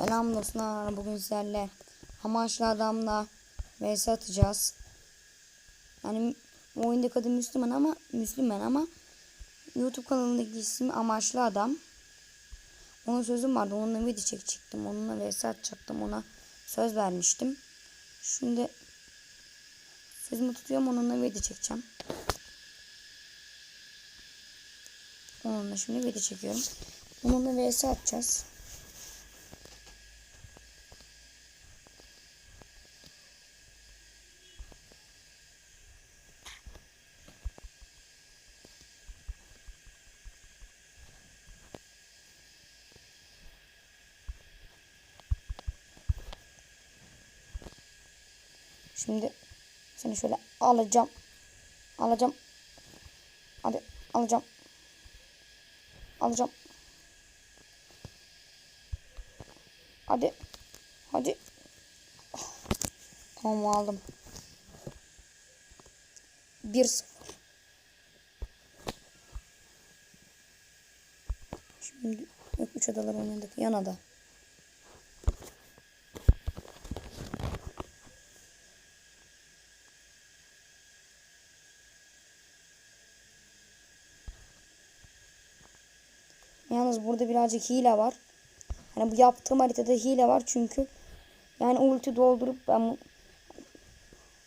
Selam dostlar. Bugün sizlerle amaçlı adamla vs atacağız. Yani oyundaki adı Müslüman ama Müslüman ama YouTube kanalındaki ismi amaçlı adam. Onun sözüm vardı. Onunla video çekecektim. Onunla vs atacaktım. Ona söz vermiştim. Şimdi sözümü tutuyorum. Onunla video çekeceğim. Onunla şimdi video çekiyorum. Onunla vs atacağız. Şimdi seni şöyle alacağım. Alacağım. Hadi alacağım. Alacağım. Hadi. Hadi. Ah, Tamam aldım. 1-0. Şimdi yok üç adalar oynadık. Yan ada. Yalnız burada birazcık hile var. Hani bu yaptığım haritada hile var çünkü yani ulti doldurup ben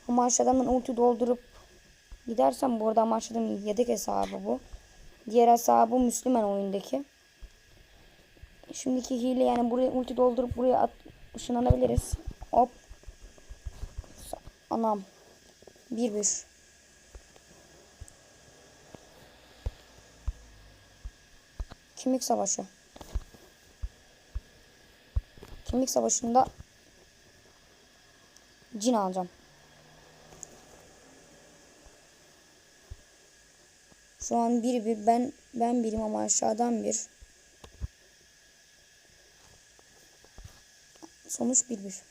amaç adamdan ulti doldurup gidersem bu arada yedek hesabı bu. Diğer hesabı Müslüman oyundaki. Şimdiki hile yani buraya ulti doldurup buraya at, ışınlanabiliriz. Hop. Anam. Bir bir. Kimlik savaşı. Kimlik savaşında cin alacağım. Şu an bir bir ben ben birim ama aşağıdan bir. Sonuç bir bir.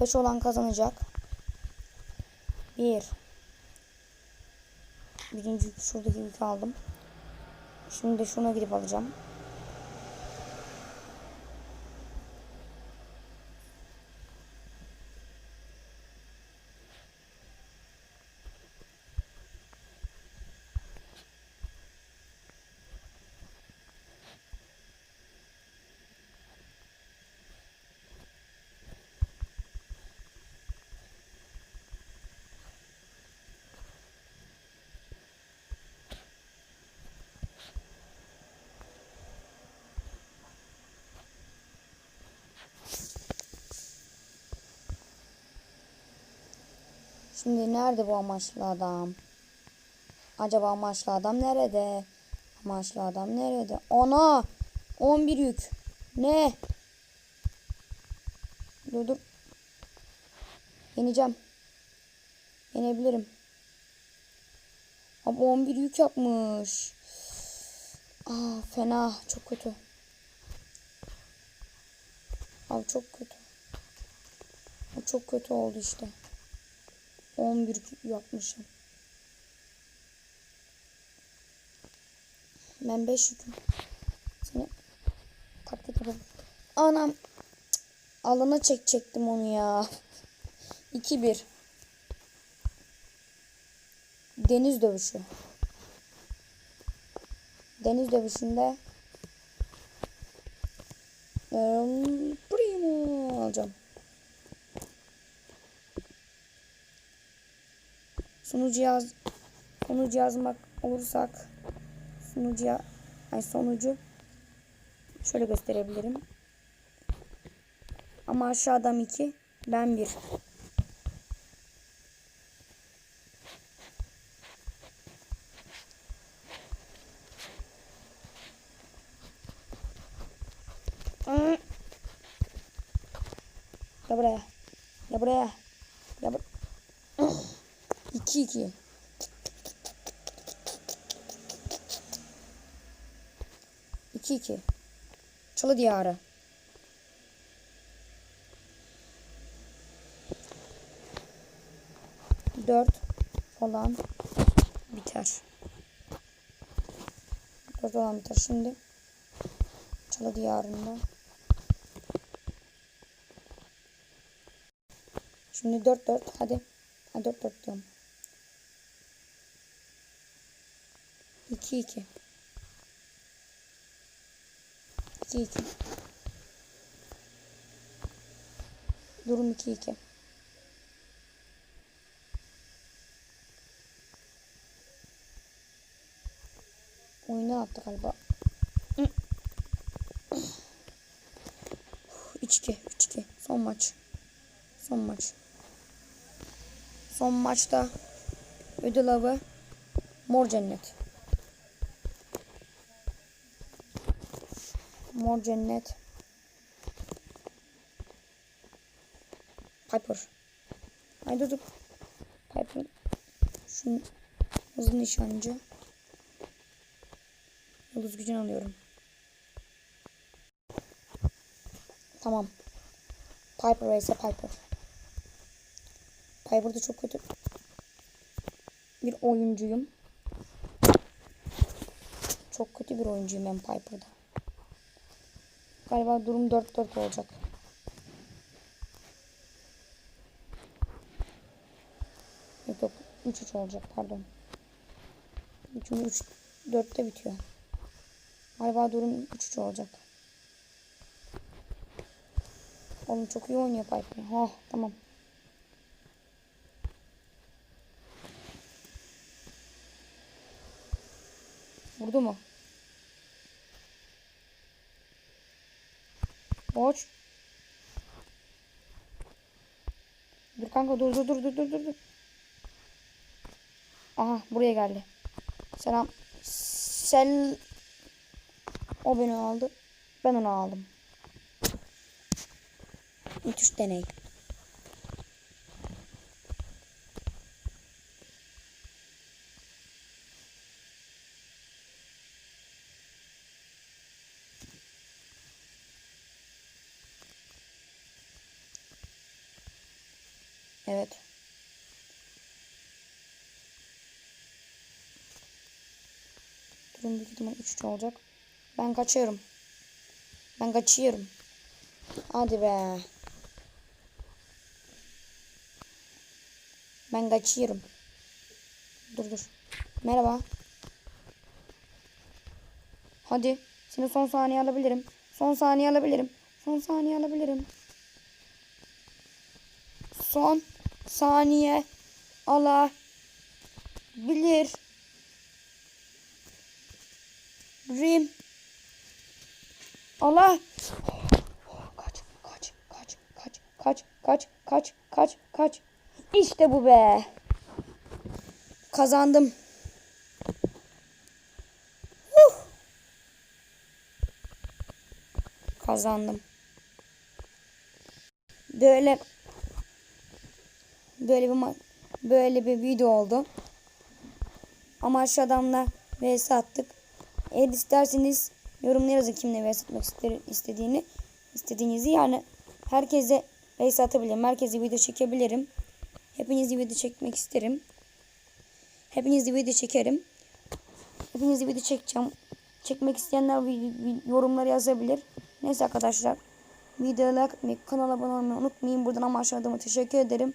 Beş olan kazanacak. Bir. Birinci şuradaki yükü aldım. Şimdi de şuna gidip alacağım. Şimdi nerede bu amaçlı adam? Acaba amaçlı adam nerede? Amaçlı adam nerede? Ana! 11 yük. Ne? Dur dur. Yeneceğim. Yenebilirim. Abi 11 yük yapmış. Aa fena. Çok kötü. Abi çok kötü. Bu çok kötü oldu işte. 11 yapmışım. Ben 5 yüküm. Seni taklit yapalım. Anam. Alana çekecektim onu ya. 2-1. Deniz dövüşü. Deniz dövüşünde um, Primo alacağım. Sunucu yaz sonucu yazmak olursak sunucuya ay sonucu şöyle gösterebilirim. Ama aşağıdan 2 ben 1. Ya buraya. Ya buraya. Ya buraya. 2 2. İki iki. Çalı diyarı. Dört falan biter. Dört olan biter şimdi. Çalı diyarında. Şimdi dört dört hadi. Ha dört dört diyorum. İki iki. İki iki. Durum iki iki. Oyunu attı galiba. 3-2. 3-2. Son maç. Son maç. Son maçta ödül avı Mor Cennet. Mor Cennet. Piper. Haydi dur. Piper. Şunun hızlı nişancı. Yıldız gücünü alıyorum. Tamam. Piper vs Piper. Piper da çok kötü bir oyuncuyum. Çok kötü bir oyuncuyum ben Piper'da. Galiba durum 4-4 olacak. Yok yok 3-3 olacak pardon. Çünkü 3 4'te bitiyor. Galiba durum 3-3 olacak. Oğlum çok iyi oynuyor Piper. Ha tamam. Vurdu mu? Boş. Dur kanka dur dur dur dur dur dur. Aha buraya geldi. Selam. Sel o beni aldı. Ben onu aldım. Müthiş deney. Evet. Durum büyük ihtimal 3 olacak. Ben kaçıyorum. Ben kaçıyorum. Hadi be. Ben kaçıyorum. Dur dur. Merhaba. Hadi. Seni son saniye alabilirim. Son saniye alabilirim. Son saniye alabilirim. Son saniye alabilir. Rim. Allah. Kaç, kaç, kaç, kaç, kaç, kaç, kaç, kaç, kaç. İşte bu be. Kazandım. Huh. Kazandım. Böyle böyle bir böyle bir video oldu. Ama şu adamla vs attık. Eğer isterseniz yorumlara yazın kimle vs atmak istediğini istediğinizi yani herkese vs atabilirim. Herkese video çekebilirim. Hepinizle video çekmek isterim. Hepinizle video çekerim. Hepinizle video çekeceğim. Çekmek isteyenler yorumlara yazabilir. Neyse arkadaşlar. Videoya like kanala abone olmayı unutmayın. Buradan ama aşağıda teşekkür ederim.